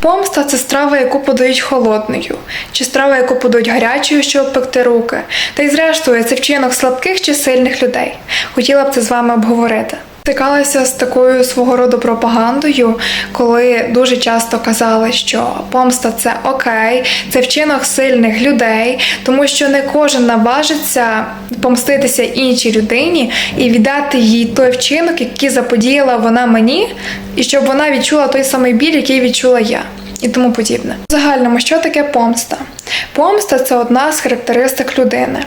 Помста це страва, яку подають холодною, чи страва, яку подають гарячою, щоб пекти руки. Та й зрештою, це вчинок слабких чи сильних людей. Хотіла б це з вами обговорити. Стикалася з такою свого роду пропагандою, коли дуже часто казали, що помста це окей, це вчинок сильних людей, тому що не кожен наважиться помститися іншій людині і віддати їй той вчинок, який заподіяла вона мені, і щоб вона відчула той самий біль, який відчула я. І тому подібне. В загальному, що таке помста? Помста це одна з характеристик людини.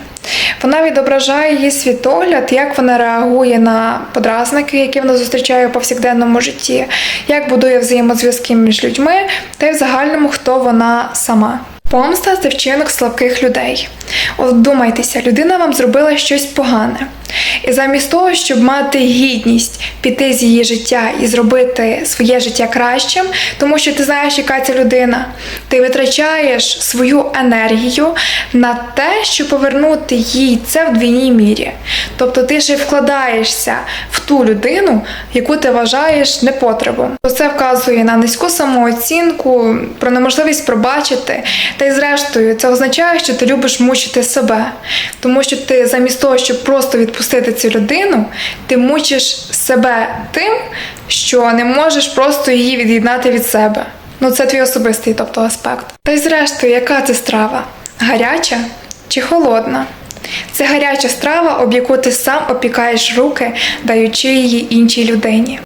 Вона відображає її світогляд, як вона реагує на подразники, які вона зустрічає у повсякденному житті, як будує взаємозв'язки між людьми, та й в загальному хто вона сама. Помста це вчинок слабких людей. От думайтеся, людина вам зробила щось погане. І замість того, щоб мати гідність піти з її життя і зробити своє життя кращим, тому що ти знаєш, яка ця людина, ти витрачаєш свою енергію на те, щоб повернути їй це в двійній мірі. Тобто ти ще вкладаєшся в ту людину, яку ти вважаєш непотребом. Це вказує на низьку самооцінку, про неможливість пробачити. Та й зрештою, це означає, що ти любиш мучити себе, тому що ти замість того, щоб просто відпустити цю людину, ти мучиш себе тим, що не можеш просто її від'єднати від себе. Ну це твій особистий, тобто аспект. Та й зрештою, яка це страва? Гаряча чи холодна? Це гаряча страва, об яку ти сам опікаєш руки, даючи її іншій людині.